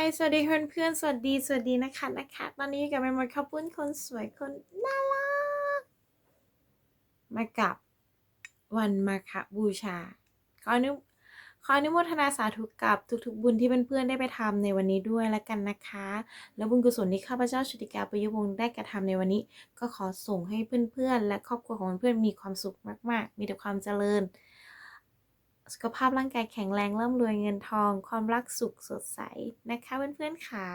ายสวัสดีเพื่อนเพื่อนๆสวัสดี สวัสดีนะคะนะคะ ตอนนี้กับแม่มดข้าวปุ้นคนสวยคนน่ารัก มากับวันมาคบูชา ขออนุขออนุโมทนาสาธุกับทุกๆ บุญที่เพื่อนๆได้ไปทำในวันนี้ด้วยแล้วกันนะคะ แล้วบุญกุศลที่ข้าพเจ้าชุติกาประยุวงศ์ได้กระทำในวันนี้ ก็ขอส่งให้เพื่อนๆ และครอบครัวของเพื่อนๆมีความสุขมาก ๆ มีแต่ความเจริญ สุขภาพร่างกายแข็งแรงร่ำรวยเงินทอง ความรักสุขสดใสนะคะเพื่อนๆค่ะ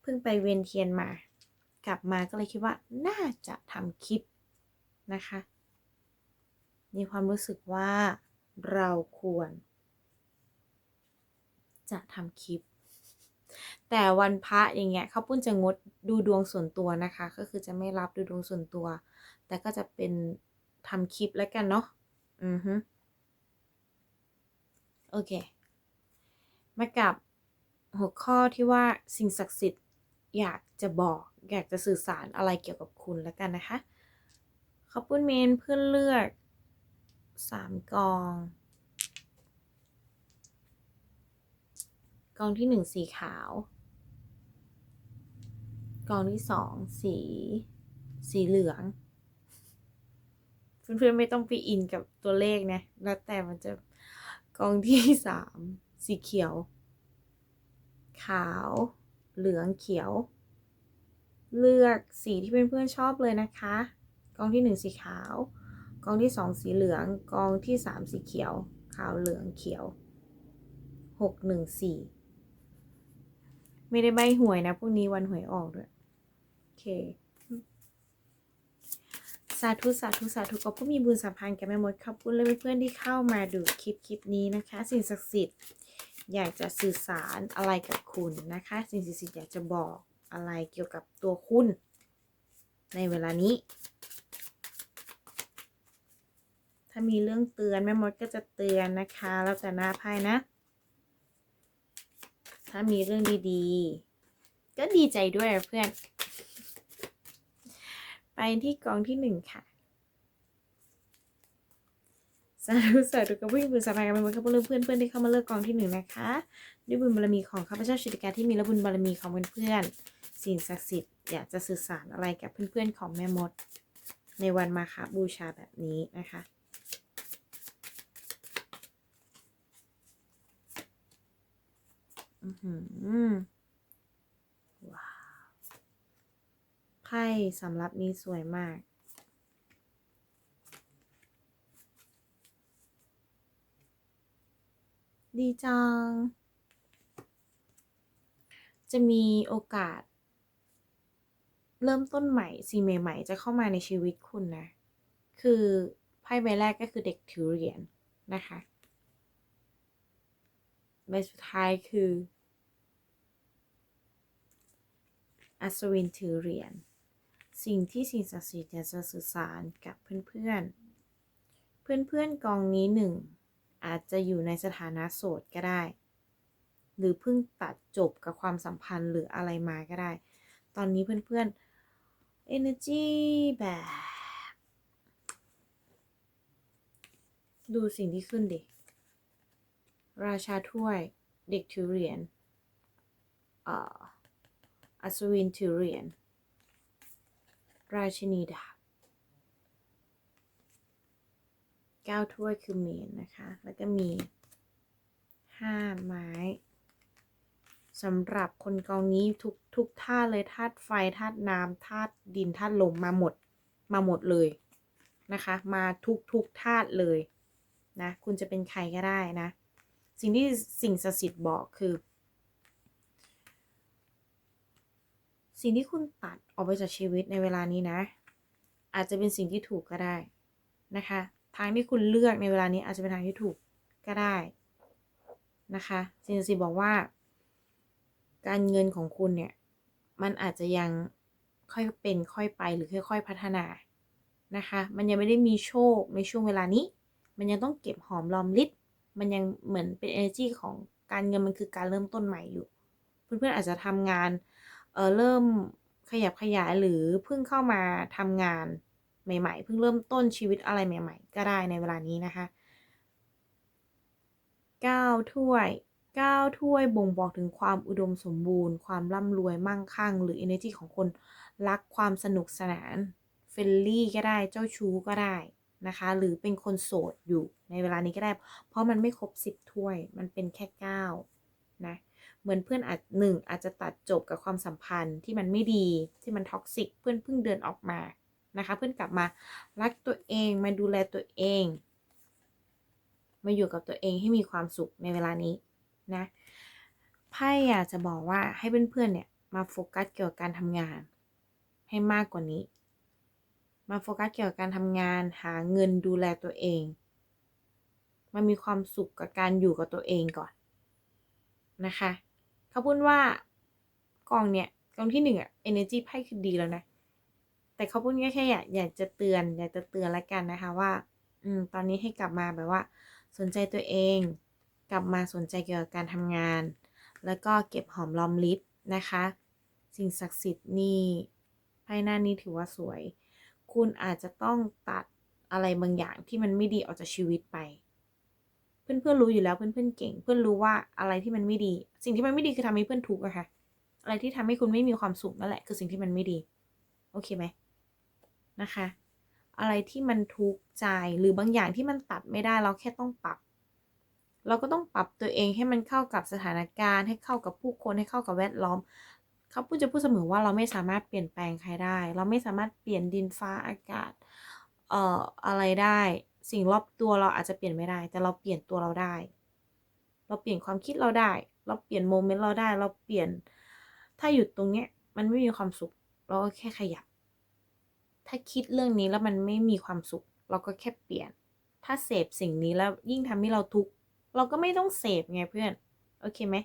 เพิ่งไปเวียนเทียนมา กลับมาก็เลยคิดว่าน่าจะทำคลิปนะคะ มีความรู้สึกว่าเราควร จะทำคลิป แต่วันพระอย่างเงี้ยเขาปุ้นจะงดดูดวงส่วนตัวนะคะ ก็คือจะไม่รับดูดวงส่วนตัว แต่ก็จะเป็นทำคลิปแล้วกันเนาะอือฮึ โอเค มากับหัวข้อที่ว่าสิ่งศักดิ์สิทธิ์อยากจะบอก อยากจะสื่อสารอะไรเกี่ยวกับคุณแล้วกันนะคะ ขอบคุณเมนเพื่อนเลือกสามกอง กองที่หนึ่งสีขาว กองที่สองสี สีเหลือง เพื่อนๆไม่ต้องไปอินกับตัวเลขนะ แล้วแต่มันจะ กองที่สามสีเขียว ขาว เหลืองเขียว เลือกสีที่เพื่อนๆชอบเลยนะคะ กองที่หนึ่งสีขาว กองที่สองสีเหลือง กองที่สามสีเขียว ขาวเหลืองเขียวหกหนึ่งสี่ไม่ได้ใบหวยนะพวกนี้วันหวยออกด้วย โอเค สาธุสาธุสาธุก็ผู้มีบุญสัมพันธ์กับแม่มดขอบคุณเลยเพื่อนๆที่เข้ามาดูคลิปคลิปนี้นะคะ สิ่งศักดิ์สิทธิ์อยากจะสื่อสารอะไรกับคุณนะคะ สิ่งศักดิ์สิทธิ์อยากจะบอกอะไรเกี่ยวกับตัวคุณ ในเวลานี้ ถ้ามีเรื่องเตือนแม่มดก็จะเตือนนะคะแล้วแต่หน้าไพ่นะ ถ้ามีเรื่องดีๆ ก็ดีใจด้วยเพื่อน ไปที่กองที่หนึ่งค่ะสาธุสาธุกับผู้บุญสบายกันไปหมดครับเพื่อนเพื่อนๆที่เข้ามาเลือกกองที่หนึ่งนะคะด้วยบุญบารมีของข้าพเจ้าชิติการที่มีและบุญบารมีของเพื่อนๆสิ่งศักดิ์สิทธิ์อยากจะสื่อสารอะไรกับเพื่อนๆของแม่มด ในวันมาคาบูชาแบบนี้นะคะอือหือว้า ไพ่สำหรับนี้สวยมาก ดีจัง จะมีโอกาส เริ่มต้นใหม่สิ่งใหม่ ๆ จะเข้ามาในชีวิตคุณนะ คือไพ่ใบแรกก็คือเด็กถือเหรียญนะคะใบสุดท้ายคืออัศวินถือเหรียญ สิ่งที่สิ่งศักดิ์สิทธิ์จะสื่อสารกับเพื่อนๆ เพื่อนๆกองนี้หนึ่งอาจจะอยู่ในสถานะโสดก็ได้ หรือเพิ่งตัดจบกับความสัมพันธ์หรืออะไรมาก็ได้ ตอนนี้เพื่อนๆ energy แบบ ดูสิ่งที่ขึ้นดิ ราชาถ้วย เด็กถือเหรียญอ่าอัศวินถือเหรียญ ราชินีดาบเก้าถ้วยคือเมนนะคะ แล้วก็มีห้าไม้สำหรับคนกองนี้ทุกทุกธาตุเลยธาตุไฟธาตุน้ำธาตุดินธาตุลมมาหมดมาหมดเลยนะคะ มาทุกทุกธาตุเลยนะ คุณจะเป็นใครก็ได้นะ สิ่งที่สิ่งศักดิ์สิทธิ์บอกคือ สิ่งที่คุณตัดออกไปจากชีวิตในเวลานี้นะ อาจจะเป็นสิ่งที่ถูกก็ได้นะคะทางที่คุณเลือกในเวลานี้อาจจะเป็นทางที่ถูกก็ได้นะคะสิ่งศักดิ์สิทธิ์บอกว่า การเงินของคุณเนี่ย มันอาจจะยังค่อยเป็นค่อยไปหรือค่อย ๆ พัฒนานะคะ มันยังไม่ได้มีโชคในช่วงเวลานี้ มันยังต้องเก็บหอมรอมริบมันยังเหมือนเป็น energy ของการเงินมันคือการเริ่มต้นใหม่อยู่ เพื่อนๆอาจจะทำงาน เออเริ่มขยับขยายหรือเพิ่งเข้ามาทำงานใหม่ ๆ เพิ่งเริ่มต้นชีวิตอะไรใหม่ ๆ ก็ได้ในเวลานี้นะคะ9ถ้วยเก้าถ้วยบ่งบอกถึงความอุดมสมบูรณ์ ความร่ำรวยมั่งคั่ง หรือ energy ของคนรักความสนุกสนานเฟลลี่ก็ได้เจ้าชู้ก็ได้นะคะ หรือเป็นคนโสดอยู่ในเวลานี้ก็ได้ เพราะมันไม่ครบสิบถ้วยมันเป็นแค่เก้านะ เหมือนเพื่อนอาจหนึ่งอาจจะตัดจบกับความสัมพันธ์ที่มันไม่ดีที่มันท็อกซิกเพื่อนเพิ่งเดินออกมานะคะ เพื่อนกลับมารักตัวเองมาดูแลตัวเอง มาอยู่กับตัวเองให้มีความสุขในเวลานี้นะไพ่อยากจะบอกว่าให้เพื่อนๆเนี่ยมาโฟกัสเกี่ยวกับการทำงาน ให้มากกว่านี้ มาโฟกัสเกี่ยวกับการทำงานหาเงินดูแลตัวเองมามีความสุขกับการอยู่กับตัวเองก่อนนะคะ เขาพูดว่ากองเนี่ยกองที่หนึ่งอะ energy ไพ่คือดีแล้วนะ แต่เขาพูดแค่แค่อยากอยากจะเตือน อยากจะเตือนละกันนะคะว่า อืม ตอนนี้ให้กลับมาแบบว่า สนใจตัวเอง กลับมาสนใจเกี่ยวกับการทำงาน แล้วก็เก็บหอมรอมริบนะคะ สิ่งศักดิ์สิทธิ์นี่ไพ่หน้านี้ถือว่าสวย คุณอาจจะต้องตัดอะไรบางอย่างที่มันไม่ดีออกจากชีวิตไป เพื่อนๆรู้อยู่แล้วเพื่อนๆเก่ง เพื่อนรู้ว่าอะไรที่มันไม่ดี สิ่งที่มันไม่ดีคือทำให้เพื่อนทุกข์อะค่ะ อะไรที่ทำให้คุณไม่มีความสุขนั่นแหละคือสิ่งที่มันไม่ดี โอเคไหมนะคะ อะไรที่มันทุกข์ใจหรือบางอย่างที่มันตัดไม่ได้เราแค่ต้องปรับ เราก็ต้องปรับตัวเองให้มันเข้ากับสถานการณ์ ให้เข้ากับผู้คนให้เข้ากับแวดล้อมเขาพูดจะพูดเสมอว่าเราไม่สามารถเปลี่ยนแปลงใครได้ เราไม่สามารถเปลี่ยนดินฟ้าอากาศ เอ่ออะไรได้ สิ่งรอบตัวเราอาจจะเปลี่ยนไม่ได้ แต่เราเปลี่ยนตัวเราได้ เราเปลี่ยนความคิดเราได้ เราเปลี่ยนโมเมนต์เราได้ เราเปลี่ยน ถ้าหยุดตรงเนี้ย มันไม่มีความสุข เราก็แค่ขยับ ถ้าคิดเรื่องนี้แล้วมันไม่มีความสุข เราก็แค่เปลี่ยน ถ้าเสพสิ่งนี้แล้วยิ่งทำให้เราทุกข์ เราก็ไม่ต้องเสพไงเพื่อน โอเคไหม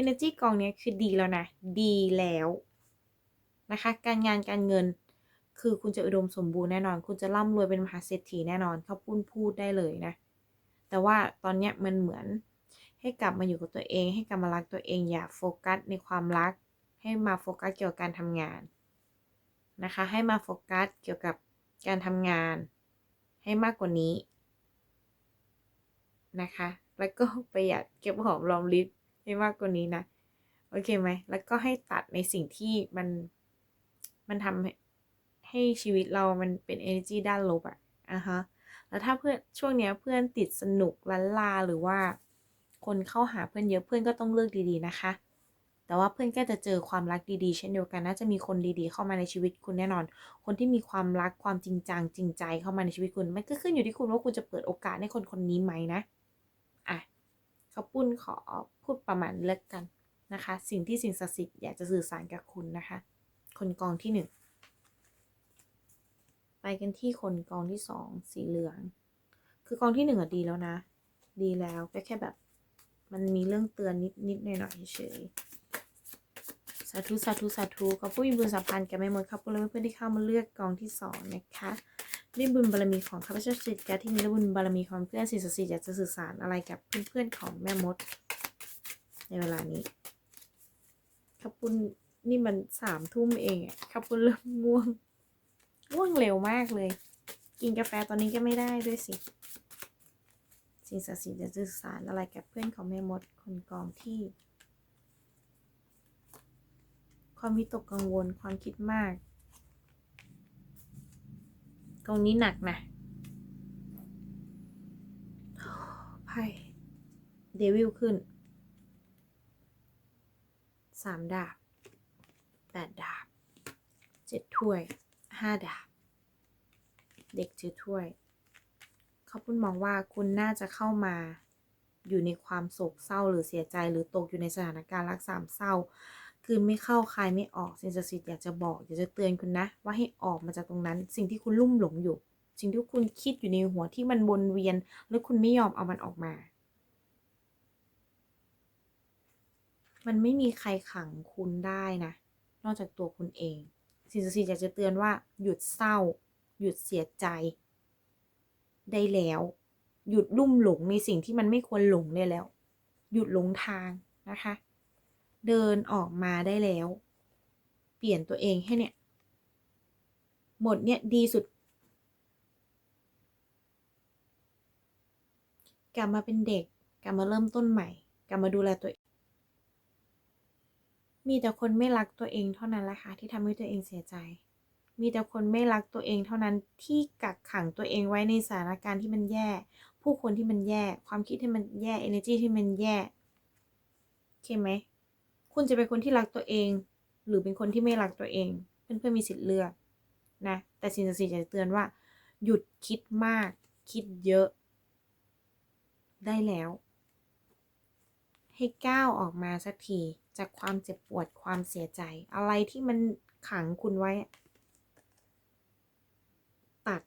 Energy กองนี้คือดีแล้วนะ ดีแล้วนะคะ การงานการเงิน คือคุณจะอุดมสมบูรณ์แน่นอน คุณจะร่ำรวยเป็นมหาเศรษฐีแน่นอนเขาพูดพูดได้เลยนะ แต่ว่าตอนเนี้ยมันเหมือนให้กลับมาอยู่กับตัวเอง ให้กลับมารักตัวเองอย่าโฟกัสในความรัก ให้มาโฟกัสเกี่ยวกับการทำงานนะคะ ให้มาโฟกัสเกี่ยวกับการทำงาน ให้มากกว่านี้นะคะ แล้วก็ประหยัดเก็บหอมรอมริบให้มากกว่านี้นะ โอเคไหม แล้วก็ให้ตัดในสิ่งที่มันมันทำ ให้ชีวิตเรามันเป็น energy ด้านลบอะอะฮะแล้วถ้าเพื่อนช่วงเนี้ยเพื่อนติดสนุกลันลาหรือว่า คนเข้าหาเพื่อนเยอะเพื่อนก็ต้องเลือกดีๆนะคะ แต่ว่าเพื่อนก็จะเจอความรักดีๆ เช่นเดียวกันน่าจะมีคนดีๆ เข้ามาในชีวิตคุณแน่นอน คนที่มีความรักความจริงจังจริงใจเข้ามาในชีวิตคุณมันก็ขึ้นอยู่ที่คุณว่าคุณจะเปิดโอกาสให้คนคนนี้ไหมนะอะเขาปุ้นขอพูดประมาณเลิกกันนะคะ สิ่งที่สิ่งศักดิ์สิทธิ์อยากจะสื่อสารกับคุณนะคะ คนกองที่หนึ่ง ไปกันที่คนกองที่สองสีเหลือง คือกองที่หนึ่งอะดีแล้วนะ ดีแล้วก็แค่แบบ มันมีเรื่องเตือนนิดนิดหน่อยหน่อยๆเฉยสาธุสาธุสาธุขอผู้มีบุญสัมพันธ์กับแม่มดครับเพื่อนเพื่อนที่เข้ามาเลือกกองที่สองนะคะด้วยบุญบารมีของข้าพเจ้าสิทธิ์กที่มีและบุญบารมีของเพื่อนสิ่งศักดิ์สิทธิ์อยากจะสื่อสารอะไรกับเพื่อนๆของแม่มด ในเวลานี้ขับปุ้นนี่มันสามทุ่มเองขับปุ้นเริ่มง่วง ง่วงเร็วมากเลย กินกาแฟตอนนี้ก็ไม่ได้ด้วยสิ สิ่งศักดิ์สิทธิ์จะสื่อสารอะไรกับเพื่อนของแม่มดคนกองที่ ความวิตกกังวลความคิดมากกองนี้หนักนะไพ่เดวิลขึ้นสามดาบแปดดาบเจ็ดถ้วย ห้าดาบ เด็กถือถ้วย เขาพูดมองว่าคุณน่าจะเข้ามาอยู่ในความโศกเศร้าหรือเสียใจหรือตกอยู่ในสถานการณ์รักสามเศร้า คือไม่เข้าคายไม่ออกสิ่งศักดิ์สิทธิ์อยากจะบอกอยากจะเตือนคุณนะ ว่าให้ออกมาจากตรงนั้น สิ่งที่คุณลุ่มหลงอยู่ สิ่งที่คุณคิดอยู่ในหัวที่มันวนเวียน แล้วคุณไม่ยอมเอามันออกมา มันไม่มีใครขังคุณได้นะ นอกจากตัวคุณเอง สิ่งศักดิ์สิทธิ์อยากจะเตือนว่าหยุดเศร้า หยุดเสียใจ ได้แล้ว หยุดลุ่มหลงในสิ่งที่มันไม่ควรหลงได้แล้ว หยุดหลงทางนะคะ เดินออกมาได้แล้ว เปลี่ยนตัวเองให้เนี่ยหมดเนี่ยดีสุด กลับมาเป็นเด็ก กลับมาเริ่มต้นใหม่ กลับมาดูแลตัวเอง มีแต่คนไม่รักตัวเองเท่านั้นแหละค่ะที่ทำให้ตัวเองเสียใจ มีแต่คนไม่รักตัวเองเท่านั้นที่กักขังตัวเองไว้ในสถานการณ์ที่มันแย่ ผู้คนที่มันแย่ ความคิดที่มันแย่ energy ที่มันแย่โอเคไหม คุณจะเป็นคนที่รักตัวเอง หรือเป็นคนที่ไม่รักตัวเอง เพื่อนๆมีสิทธิ์เลือกนะ แต่สิ่งศักดิ์สิทธิ์จะเตือนว่า หยุดคิดมาก คิดเยอะ ได้แล้ว ให้ก้าวออกมาสักทีจากความเจ็บปวดความเสียใจ อะไรที่มันขังคุณไว้ ตัด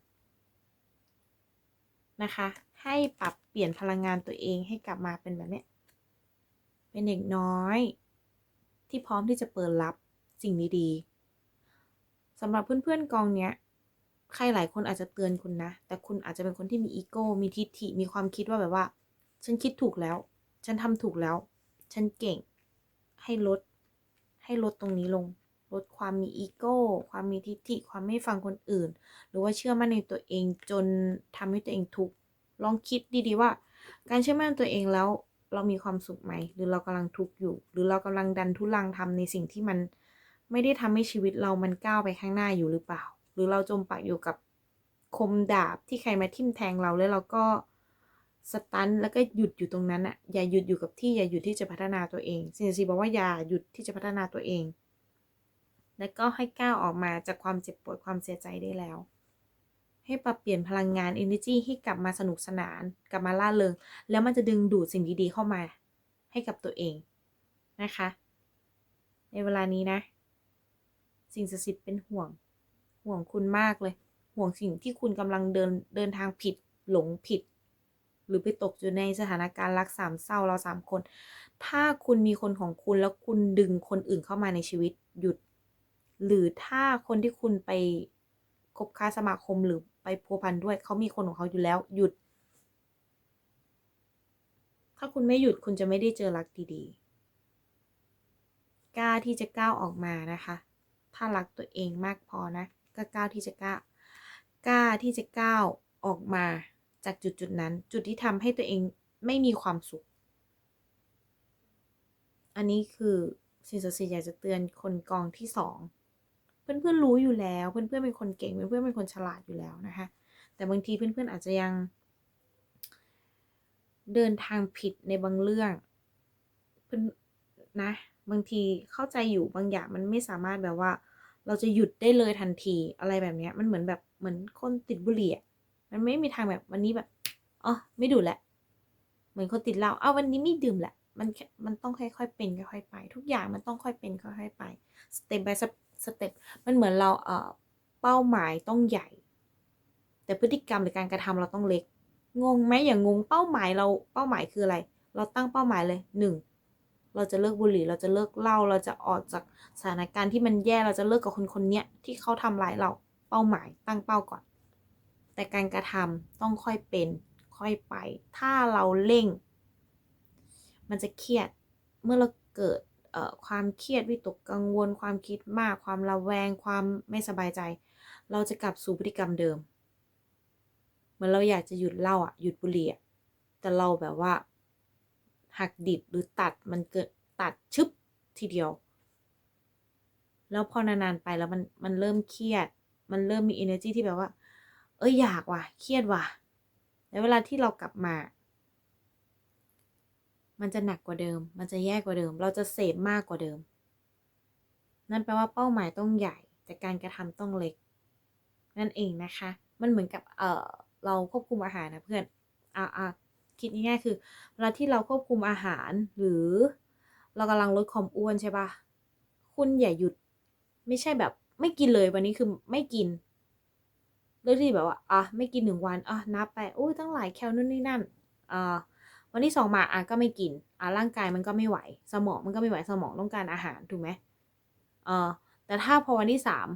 นะคะ ให้ปรับเปลี่ยนพลังงานตัวเองให้กลับมาเป็นแบบนี้เป็นเด็กน้อย ที่พร้อมที่จะเปิดรับสิ่งดีๆสำหรับเพื่อนๆกองเนี้ยใครหลายคนอาจจะเตือนคุณนะ แต่คุณอาจจะเป็นคนที่มีอีโก้ มีทิฐิ มีความคิดว่าแบบว่า ฉันคิดถูกแล้ว ฉันทำถูกแล้ว ฉันเก่ง ให้ลด ให้ลดตรงนี้ลง ลดความมีอีโก้ ความมีทิฐิ ความไม่ฟังคนอื่น หรือว่าเชื่อมั่นในตัวเองจนทำให้ตัวเองทุกข์ ลองคิดดีๆว่า การเชื่อมั่นในตัวเองแล้วเรามีความสุขไหม หรือเรากำลังทุกข์อยู่ หรือเรากำลังดันทุลังทำในสิ่งที่มันไม่ได้ทำให้ชีวิตเรามันก้าวไปข้างหน้าอยู่หรือเปล่า หรือเราจมปักอยู่กับคมดาบที่ใครมาทิ่มแทงเราแล้วเราก็ สตันแล้วก็หยุดอยู่ตรงนั้นอะอย่าหยุดอยู่กับที่อย่าหยุดที่จะพัฒนาตัวเองสิ่งที่บอกว่าอย่าหยุดที่จะพัฒนาตัวเอง แล้วก็ให้ก้าวออกมาจากความเจ็บปวดความเสียใจได้แล้ว ให้ปรับเปลี่ยนพลังงาน energy ให้กลับมาสนุกสนาน กลับมาล่าเริงแล้วมันจะดึงดูดสิ่งดีๆเข้ามา ให้กับตัวเองนะคะ ในเวลานี้นะ สิ่งศักดิ์สิทธิ์เป็นห่วง ห่วงคุณมากเลย ห่วงสิ่งที่คุณกำลังเดินเดินทางผิดหลงผิด หรือไปตกอยู่ในสถานการณ์รักสามเศร้าเราสามคน ถ้าคุณมีคนของคุณแล้วคุณดึงคนอื่นเข้ามาในชีวิตหยุด หรือถ้าคนที่คุณไปคบค้าสมาคมหรือไปพัวพันด้วยเขามีคนของเขาอยู่แล้วหยุด ถ้าคุณไม่หยุดคุณจะไม่ได้เจอรักดีๆ กล้าที่จะก้าวออกมานะคะ ถ้ารักตัวเองมากพอนะก็ก้าวที่จะก้ากล้าที่จะก้าวออกมา จากจุดจุดนั้น จุดที่ทำให้ตัวเองไม่มีความสุข อันนี้คือสิ่งศักดิ์สิทธิ์อยากจะเตือนคนกองที่สองเพื่อนๆรู้อยู่แล้ว เพื่อนๆเป็นคนเก่ง เพื่อนๆเป็นคนฉลาดอยู่แล้วนะคะ แต่บางทีเพื่อนๆอาจจะยัง เดินทางผิดในบางเรื่องเพื่อนนะ บางทีเข้าใจอยู่บางอย่างมันไม่สามารถแบบว่า เราจะหยุดได้เลยทันทีอะไรแบบนี้มันเหมือนแบบเหมือนคนติดบุหรี่อะ มันไม่มีทางแบบวันนี้แบบอ๋อไม่ดูแหละ เหมือนคนติดเหล้าเอาวันนี้ไม่ดื่มแหละ มันมันต้องค่อยๆเป็นค่อยๆไป ทุกอย่างมันต้องค่อยเป็นค่อยๆไปสเต็ป by สเต็ปมันเหมือนเราเอ่อเป้าหมายต้องใหญ่ แต่พฤติกรรมหรือการกระทำเราต้องเล็ก งงไหมอย่างงงเป้าหมายเราเป้าหมายคืออะไร เราตั้งเป้าหมายเลยหนึ่งเราจะเลิกบุหรี่เราจะเลิกเหล้าเราจะออกจากสถานการณ์ที่มันแย่เราจะเลิกกับคนคนนี้ที่เขาทำร้ายเราเป้าหมายตั้งเป้าก่อน แต่การกระทำต้องค่อยเป็นค่อยไป ถ้าเราเร่ง มันจะเครียด เมื่อเราเกิดความเครียดวิตกกังวล ความคิดมาก ความระแวง ความไม่สบายใจ เราจะกลับสู่พฤติกรรมเดิม เหมือนเราอยากจะหยุดเหล้าอะ หยุดบุหรี่อะ แต่เราแบบว่า หักดิบหรือตัดมันเกิดตัดชึบทีเดียว แล้วพอนานๆไปแล้วมันมันเริ่มเครียด มันเริ่มมี energy ที่แบบว่า เอ้ยอยากว่ะ เครียดว่ะแล้วเวลาที่เรากลับมา มันจะหนักกว่าเดิม มันจะแย่กว่าเดิม เราจะเสพมากกว่าเดิม นั่นแปลว่าเป้าหมายต้องใหญ่ แต่การกระทำต้องเล็ก นั่นเองนะคะ มันเหมือนกับ เออเราควบคุมอาหารนะเพื่อนอ่าอ่าคิดง่ายๆคือ เวลาที่เราควบคุมอาหารหรือ เรากำลังลดความอ้วนใช่ปะคุณอย่าหยุด ไม่ใช่แบบ ไม่กินเลยวันนี้คือไม่กิน ลือกที่แบบว่าอะไม่กินหนึ่งวันอะนับไปโอ้ยตั้งหลายแคลนู่นนี่นั่นอ่าวันที่สองมาอะก็ไม่กินอะร่างกายมันก็ไม่ไหว สมองมันก็ไม่ไหวสมองต้องการอาหารถูกไหมเออแต่ถ้าพอวันที่สาม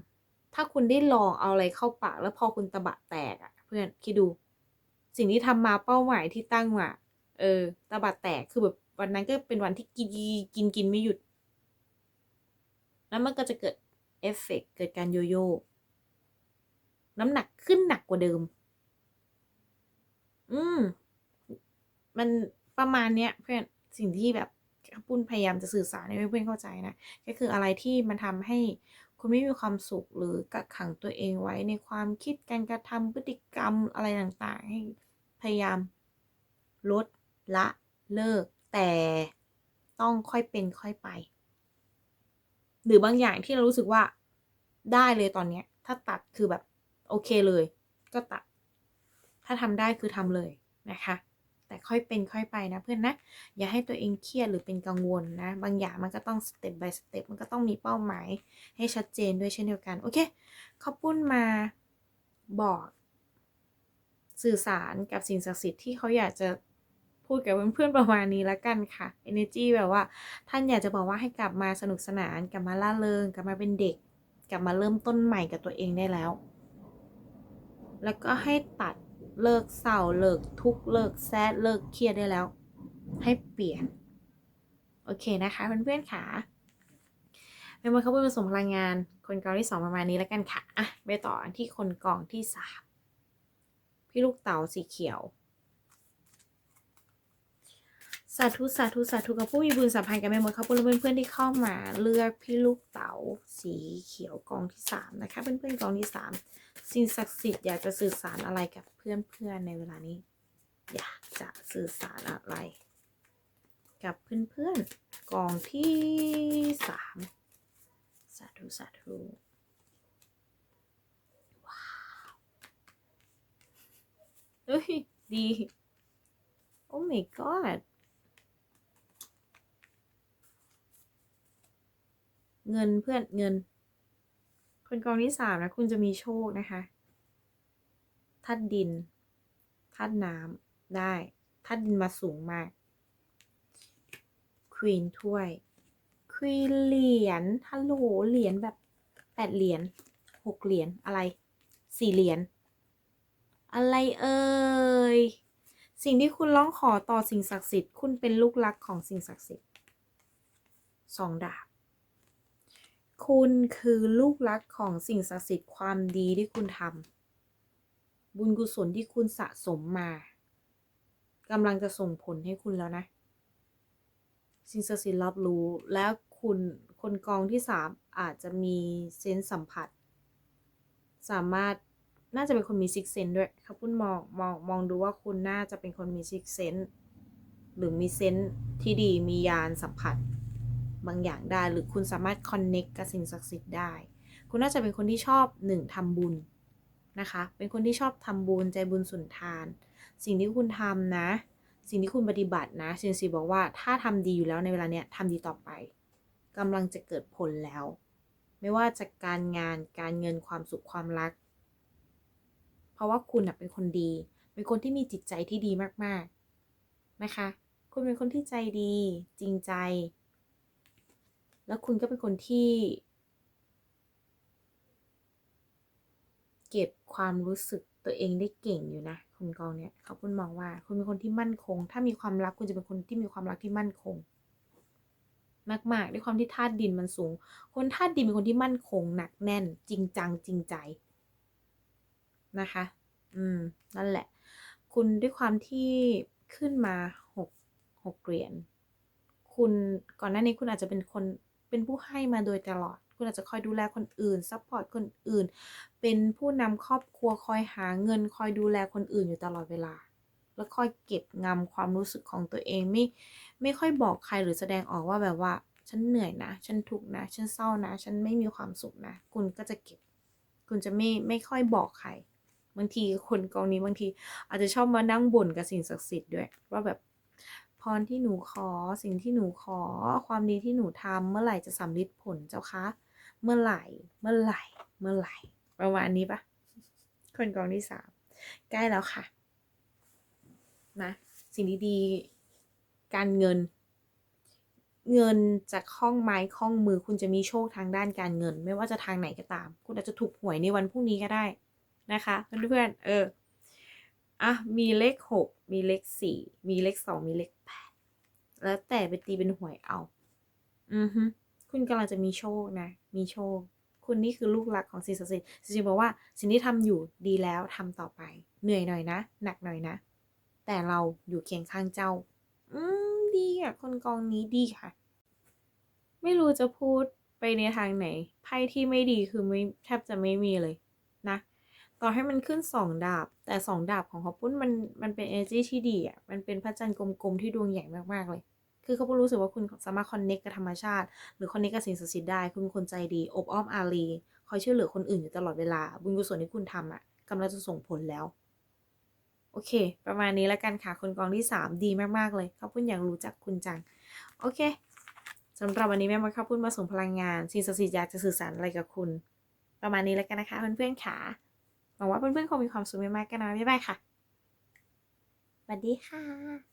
ถ้าคุณได้ลองเอาอะไรเข้าปาก แล้วพอคุณตะบะแตกอะ เพื่อนคิดดู สิ่งที่ทำมาเป้าหมายที่ตั้งมาเออตะบะแตกคือแบบวันนั้นก็เป็นวันที่กินกินกินไม่หยุด แล้วมันก็จะเกิดเอฟเฟกเกิดการโยโย่ น้ำหนักขึ้นหนักกว่าเดิม อืม มันประมาณเนี้ยเพื่อนสิ่งที่แบบปุ้นพยายามจะสื่อสารให้เพื่อนเข้าใจนะก็คืออะไรที่มันทำให้คุณไม่มีความสุขหรือกักขังตัวเองไว้ในความคิดการกระทำพฤติกรรมอะไรต่างๆ ให้พยายามลดละเลิก แต่ต้องค่อยเป็นค่อยไป หรือบางอย่างที่เรารู้สึกว่าได้เลยตอนเนี้ย ถ้าตัดคือแบบ โอเคเลย ก็ตัด ถ้าทำได้คือทำเลยนะคะ แต่ค่อยเป็นค่อยไปนะเพื่อนนะ อย่าให้ตัวเองเครียดหรือเป็นกังวลนะ บางอย่างมันก็ต้องสเต็ป by สเต็ปมันก็ต้องมีเป้าหมาย ให้ชัดเจนด้วยเช่นเดียวกัน โอเคขอบปุ้นมาบอกสื่อสารกับสิ่งศักดิ์สิทธิ์ที่เขาอยากจะพูดกับเพื่อนๆประมาณนี้แล้วกันค่ะ energy แบบว่า ท่านอยากจะบอกว่าให้กลับมาสนุกสนาน กลับมาล่าเริง กลับมาเป็นเด็ก กลับมาเริ่มต้นใหม่กับตัวเองได้แล้ว แล้วก็ให้ตัดเลิกเศร้าเลิกทุกข์เลิกแซดเลิกเครียดได้แล้ว ให้เปลี่ยน โอเคนะคะเพื่อนๆค่ะเป็นวันเขาเป็นผสมพลังงาน คนกองที่สองประมาณนี้แล้วกันค่ะอะไปต่อที่คนกองที่สามพี่ลูกเต๋าสีเขียว สาธุสาธุสาธุกับผู้มีบุญสัมพันธ์กับแม่มดเขาพูดและเพื่อนที่เข้ามาเลือกพี่ลูกเต๋าสีเขียวกองที่สามนะคะเพื่อนๆกองที่สามสิ่งศักดิ์สิทธิ์อยากจะสื่อสารอะไรกับเพื่อนๆในเวลานี้ อยากจะสื่อสารอะไร กับเพื่อนๆกองที่สามสาธุสาธุว้าวเฮ้ยดีโอ้ my god เงินเพื่อนเงิน คนกองที่สามนะคุณจะมีโชคนะคะธาตุดินธาตุน้ำได้ธาตุดินมาสูงมากควีนถ้วยควีนเหรียญฮัลโหลเหรียญแบบแปดเหรียญหกเหรียญอะไรสี่เหรียญอะไรเอ่ยสิ่งที่คุณร้องขอต่อสิ่งศักดิ์สิทธิ์ คุณเป็นลูกรักของสิ่งศักดิ์สิทธิ์สองดาบ คุณคือลูกรักของสิ่งศักดิ์สิทธิ์ความดีที่คุณทำบุญกุศลที่คุณสะสมมากำลังจะส่งผลให้คุณแล้วนะ สิ่งศักดิ์สิทธิ์รับรู้แล้วคุณคนกองที่สามอาจจะมีเซนส์สัมผัส สามารถน่าจะเป็นคนมีซิกเซนด้วยครับปุ้นมองมองมองดูว่าคุณน่าจะเป็นคนมีซิกเซนหรือมีเซนที่ดีมียานสัมผัส บางอย่างได้ หรือคุณสามารถคอนเน็กกับสิ่งศักดิ์สิทธิ์ได้ คุณน่าจะเป็นคนที่ชอบหนึ่งทำบุญนะคะ เป็นคนที่ชอบทำบุญใจบุญสุนทาน สิ่งที่คุณทำนะ สิ่งที่คุณปฏิบัตินะเซนซีบอกว่าถ้าทำดีอยู่แล้วในเวลาเนี้ยทำดีต่อไปกำลังจะเกิดผลแล้ว ไม่ว่าจากการงานการเงินความสุขความรัก เพราะว่าคุณเป็นคนดี เป็นคนที่มีจิตใจที่ดีมากๆนะคะ คุณเป็นคนที่ใจดี จริงใจ แล้วคุณก็เป็นคนที่ เก็บความรู้สึกตัวเองได้เก่งอยู่นะคุณกองเนี่ยเขาคุณมองว่า คุณเป็นคนที่มั่นคง ถ้ามีความรักคุณจะเป็นคนที่มีความรักที่มั่นคง มากๆด้วยความที่ธาตุดินมันสูง คนธาตุดินเป็นคนที่มั่นคง หนักแน่น จริงจังจริงใจนะคะ อืม นั่นแหละ คุณด้วยความที่ขึ้นมาหกหกเหรียญ คุณก่อนหน้านี้คุณอาจจะเป็นคน เป็นผู้ให้มาโดยตลอด คุณอาจจะคอยดูแลคนอื่นซัพพอร์ตคนอื่น เป็นผู้นำครอบครัวคอยหาเงินคอยดูแลคนอื่นอยู่ตลอดเวลา แล้วคอยเก็บงำความรู้สึกของตัวเองไม่ไม่ค่อยบอกใครหรือแสดงออกว่าแบบว่า ฉันเหนื่อยนะ ฉันทุกข์นะ ฉันเศร้านะ ฉันไม่มีความสุขนะ คุณก็จะเก็บ คุณจะไม่ไม่ค่อยบอกใครบางทีคนกองนี้บางที อาจจะชอบมานั่งบ่นกับสิ่งศักดิ์สิทธิ์ด้วย ว่าแบบ พรที่หนูขอสิ่งที่หนูขอ ความดีที่หนูทำเมื่อไหร่จะสำลิดผลเจ้าคะ เมื่อไหร่ เมื่อไหร่ เมื่อไหร่ประมาณนี้ปะคนกองที่สามใกล้แล้วค่ะ นะ สิ่งดีๆ การเงิน เงินจะคล่องไม้คล่องมือคุณจะมีโชคทางด้านการเงิน ไม่ว่าจะทางไหนก็ตาม คุณอาจจะถูกหวยในวันพรุ่งนี้ก็ได้นะคะเพื่อนๆเอออะมีเลขหก มีเลขสี่ มีเลขสอง มีเลขแปด แล้วแต่ไปตีเป็นหวยเอา อือฮึคุณกำลังจะมีโชคนะ มีโชค คุณนี่คือลูกหลักของสิ่งศักดิ์สิทธิ์จริงๆบอกว่าสิ่งที่ทำอยู่ดีแล้วทำต่อไป เหนื่อยหน่อยนะ หนักหน่อยนะ แต่เราอยู่เคียงข้างเจ้า อืม ดีอะ คนกองนี้ดีค่ะ ไม่รู้จะพูดไปในทางไหน ไพ่ที่ไม่ดีคือไม่แทบจะไม่มีเลยนะ ต่อให้มันขึ้นสองดาบ แต่สองดาบของเขาปุ้นมันมันเป็น energy ที่ดีอะมันเป็นพระจันทร์กลมๆที่ดวงใหญ่มากๆเลย คือเขาปุ้นรู้สึกว่าคุณสามารถคอนเน c t กับธรรมชาติ หรือคอนเน c t กับสิ่งศักดิ์สิทธิ์ได้คุณเป็นคนใจดีอบอ้อมอารีคอยช่วยเหลือคนอื่นอยู่ตลอดเวลา บุญกุศลที่คุณทำอะกำลังจะส่งผลแล้ว โอเค ประมาณนี้แล้วกันค่ะคนกองที่ 3 ดีมากๆเลยเขาปุ้นอยากรู้จักคุณจัง โอเคสำหรับวันนี้แม่มดข้าวปุ้นมาส่งพลังงานสิ่งศักดิ์สิทธิ์อยากจะสื่อสารอะไรกับคุณ ประมาณนี้แล้วกันนะคะเพื่อนๆค่ะ หวังว่าเพื่อนๆคงมีความสุขมากๆกันนะบ๊ายบายค่ะสวัสดีค่ะ